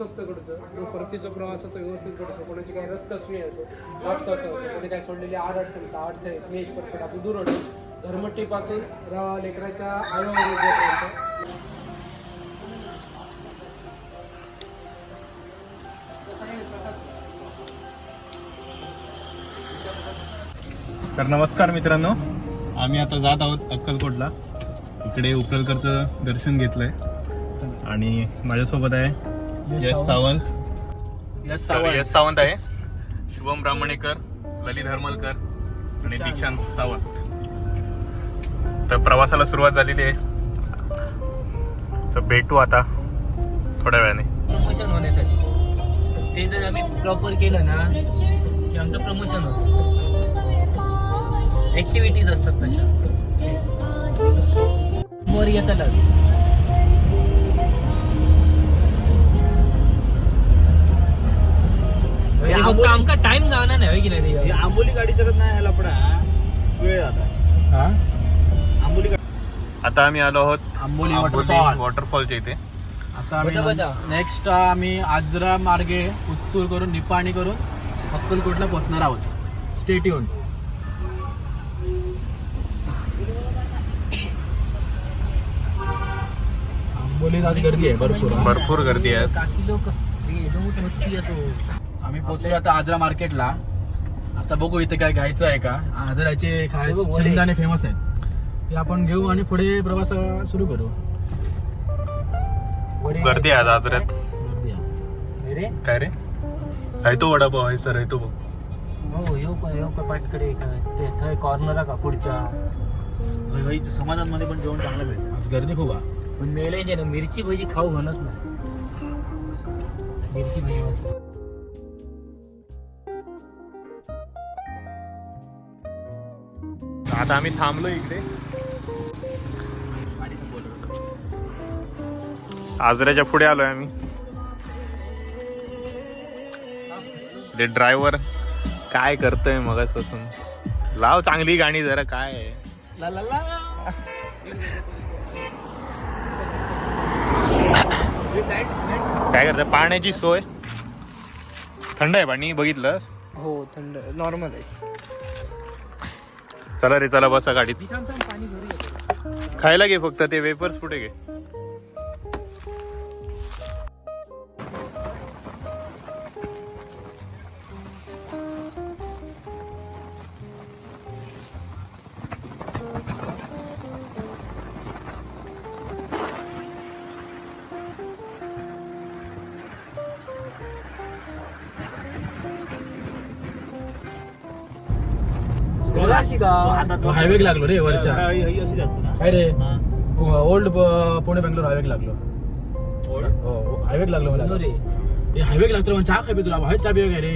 सोप्त कडूचो जो परतीचो प्रवास तो व्यवस्थित करतो कोणाची काही रसकसणी असो दाट कसं असो कोणी काय सोडलेली आड अडचण तर आड मेश परफेक्ट आपण दूर होतो. धर्मट्टीपासून लेकराच्या आयोपर्यंत तर नमस्कार मित्रांनो आम्ही आता जात आहोत अक्कलकोटला. इकडे उकलकरचं दर्शन घेतलंय. आणि माझ्यासोबत आहे यश सावंत. यस तर यश सावंत आहे. शुभम ब्राह्मणेकर ललित हरमलकर आणि दीक्षांत सावंत. तर प्रवासाला सुरुवात झालेली आहे. तर भेटू आता थोड्या वेळाने. प्रमोशन होण्यासाठी. ते जर आम्ही प्रॉपर केलं ना की आमचं प्रमोशन होतं. ऍक्टिव्हिटीज असतात तशा. वर येताला फक्त आमका टाइम गावना नाही होय की नाही हे आंबोली गाडी शकत नाही ह्याला पडा वेळ आता आंबोली गाडी आता आम्ही आलो आहोत आंबोली waterfall. वॉटरफॉलच्या इथे आता. आम्ही नेक्स्ट आम्ही आजरा मार्गे उत्तूर करून निपाणी करून अक्कलकोटला पोहोचणार आहोत स्टेट येऊन आंबोलीत आज गर्दी आहे भरपूर. भरपूर गर्दी आहे आज. काकी लोक होती आम्ही पोहोचलो आता आजरा मार्केटला. आता बघू इथे काय घ्यायचं आहे का. आजराचे. शेंगदाणे फेमस आहेत. ते आपण घेऊ आणि पुढे प्रवास सुरू करू. गर्दी आहे आज आजऱ्यात. गर्दी आहे. काय रे? आहे तो वडापाव आहे सर आहे तो बघ. हो येऊ का येऊ का पाटकडे काय ते थंय कॉर्नर का पुढच्या? होय, होय, समाजांमध्ये पण जेवण चांगलं भेटतं. आज गर्दी खूप आहे. पण मेले जे ना मिरची भजी खाऊ म्हणत नाही. मिरची भजी मस्त. आता आम्ही थांबलो इकडे. आजऱ्याच्या पुढे आलोय आम्ही. ते ड्रायव्हर काय करतोय मगापासून लाव चांगली गाणी जरा काय काय करतोय? पाण्याची सोय? थंड आहे पाणी बघितलंस? हो थंड. नॉर्मल आहे. चला रे चला बसा गाडीत. खायला घे फक्त ते वेपर्स कुठे घे? हातात हायवे लागलो रे वरच्या. फराळी ही अशीच असते ना? काय रे? हा. ओल्ड पुणे बेंगलोर हायवे लागलो. हो हायवे लागलो मला. रे हे हायवे लागतो मग चहा खाय तुला. बाहेर चहा पिऊ काय रे?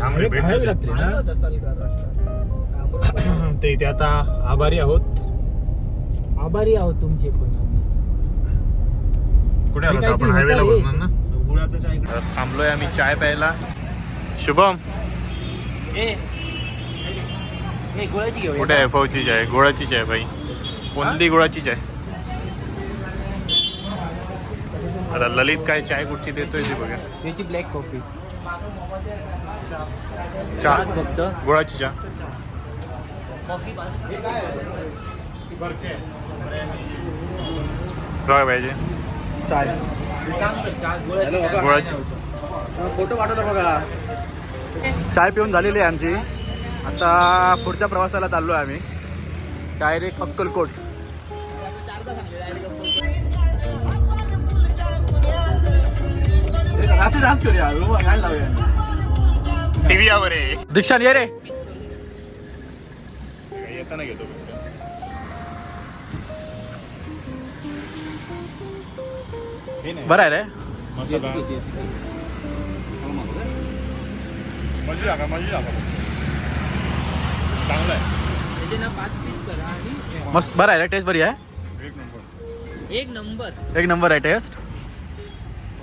हायवे लागते रे ना? ते इथे आता आभारी आहोत. आभारी आहोत तुमचे पण आम्ही. कुठे हे आलो आपण हायवेला हे. बसणार ना? गुळाचं थांबलोय आम्ही चाय प्यायला. शुभम. ए घेऊ कुठे आहे? फौची चाय गुळाची चाय भाई कोणती गुळाची चाय आता ललित काय चाय कुठची देतोय ते बघा. याची ब्लॅक कॉफी चहा फक्त. गुळाची चहा काय पाहिजे? चाय. गुळाची. फोटो पाठवला बघा. चाय पिऊन झालेली आहे आमची. आता पुढच्या प्रवासाला चाललो आहे आम्ही. डायरेक्ट अक्कलकोट. टीव्ही आहे. दीक्षा ये रे. येताना घेतो बरं आहे रे. मजी मजी चांगला आहे. त्याचे ना पाच पीस करा आणि मस्त. बरं आहे रे टेस्ट बरी आहे? एक नंबर. एक नंबर. एक नंबर आहे टेस्ट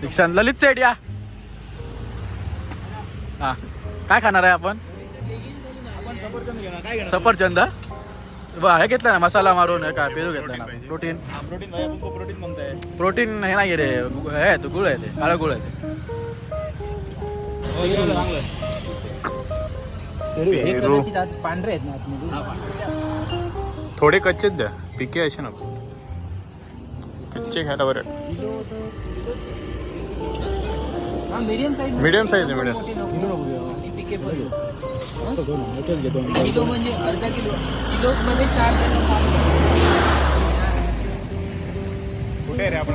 दीक्षा ललित सेट या. हा. काय खाणार आहे आपण? आपण सफरचंद हे घेतलं ना मसाला मारून काय पेरू घेतला ना प्रोटीन. प्रोटीन हे नाही रे हे तो गुळ आहे ते काळा गुळ आहे ते. हे पेरू. पांढरे आहेत ना आतमध्ये. थोडे कच्चेच द्या पिके असे नको. कच्चे खायला बरं. हा मीडियम साईज पिके पण. किलो म्हणजे अर्धा किलो. किलो मध्ये चार ते पाच कुठे रे आपण?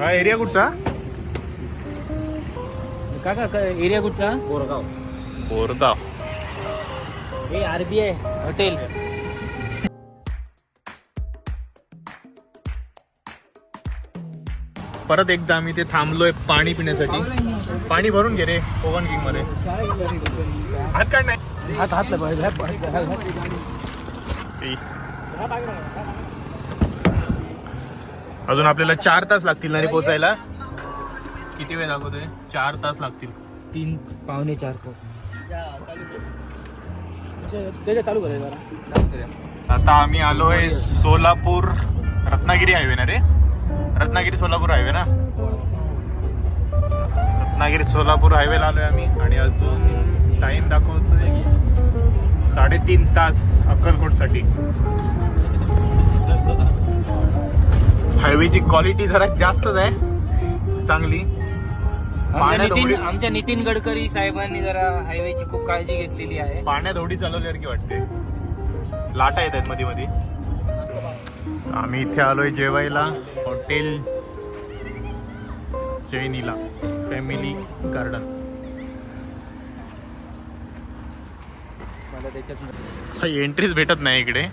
हा एरिया कुठचा? काका का एरिया कुठचा? बोरगाव. हे आरबीआय हॉटेल. परत एकदा आम्ही ते थांबलोय पाणी पिण्यासाठी. पाणी भरून घे रे कोकण किंगमध्ये. हात काढ नाही हात हात. अजून आपल्याला चार तास लागतील ना रे पोचायला. किती वेळ दाखवतोय चार तास लागतील. तीन पावणे चार तास. त्याच्या चालू करायचं आता आम्ही आलोय सोलापूर रत्नागिरी हायवे ना रे? रत्नागिरी सोलापूर हायवे ना? रत्नागिरी सोलापूर हायवेला आलोय आम्ही आणि अजून टाइम दाखवतोय साडेतीन तास अक्कलकोटसाठी. हायवेची क्वालिटी जरा जास्तच आहे चांगली. पाण्यात नितीन आमच्या नितीन गडकरी साहेबांनी जरा हायवेची खूप काळजी घेतलेली आहे. पाण्यात होडी चालवल्यासारखी वाटते. लाटा येत आहेत मध्ये मध्ये आम्ही इथे आलोय जेवायला हॉटेल जैनीला फॅमिली गार्डन. मला त्याच्यात एंट्रीच भेटत नाही इकडे.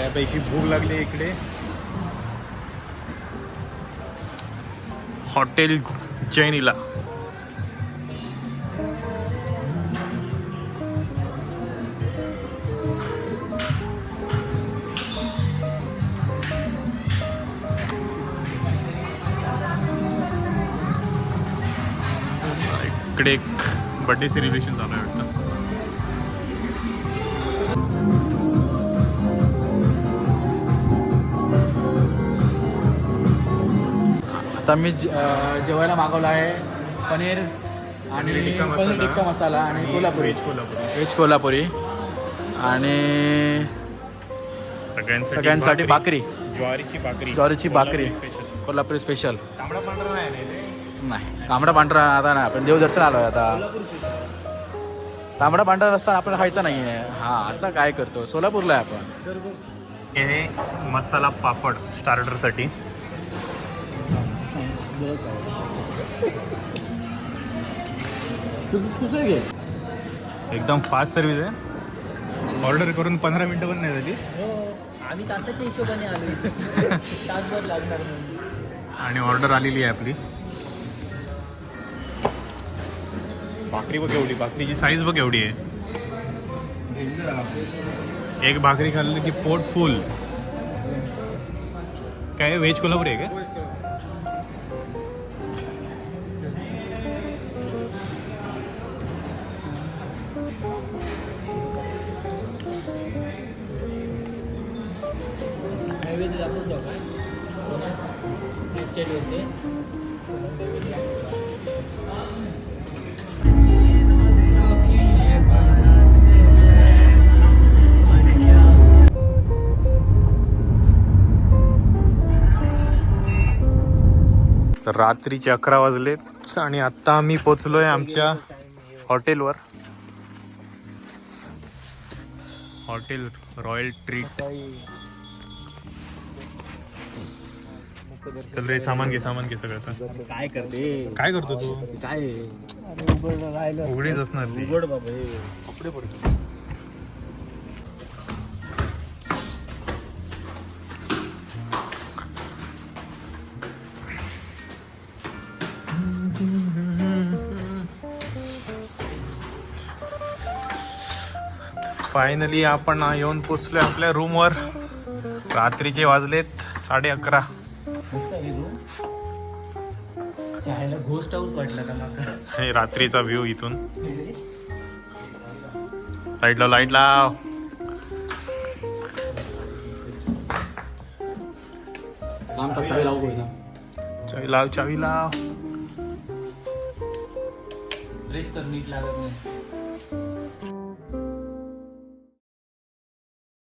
बऱ्यापैकी भूक लागली इकडे. हॉटेल जैनीला. इकडे एक बर्थडे सेलिब्रेशन झालं आता मी जेवायला मागवलं आहे पनीर आणि पनीर टिक्का मसाला आणि कोल्हापुरी. व्हेज कोल्हापुरी. आणि सगळ्यांसाठी सगळ्यांसाठी भाकरी. ज्वारीची भाकरी. ज्वारीची भाकरी. स्पेशल कोल्हापुरी स्पेशल तांबडा पांढरा नाही तांबडा पांढरा आता नाही. आपण देवदर्शन आलोय आता. तांबडा पांढरा रस्ता आपल्याला खायचा नाही आहे हा असं काय करतो? सोलापूरला आहे आपण. हे मसाला पापड स्टार्टरसाठी एकदम फास्ट सर्विस आहे. ऑर्डर करून पंधरा मिनटं पण नाही झाली. हो आम्ही तासाच्या हिशोबाने आलो तासभर लागणार आणि ऑर्डर आलेली आहे आपली. भाकरी बघ एवढी भाकरीची साईज बघ एवढी आहे. एक भाकरी खाल्ली की पोट फुल काय व्हेज कोल्हापुरी आहे का? Picture होते. तर रात्रीचे अकरा वाजलेत आणि आत्ता आम्ही पोचलोय आमच्या हॉटेलवर हॉटेल रॉयल ट्रीट चल रे सामान घे सामान घे सगळ्याचं काय करते? काय करतो तू? काय? उघडीच असणार ती. उघड बाबा हे. कपडे पडते फायनली आपण येऊन पोचलोय आपल्या रूमवर रात्रीचे वाजलेत साडे अकरा. मस्त घोस्ट हाऊस वाटला का माका आणि रात्रीचा व्ह्यू इथून. लाइट लाव लाइट लाव. चावी लावू ना चावी लाव चावी लाव. रेस तर नीट लागत नाही.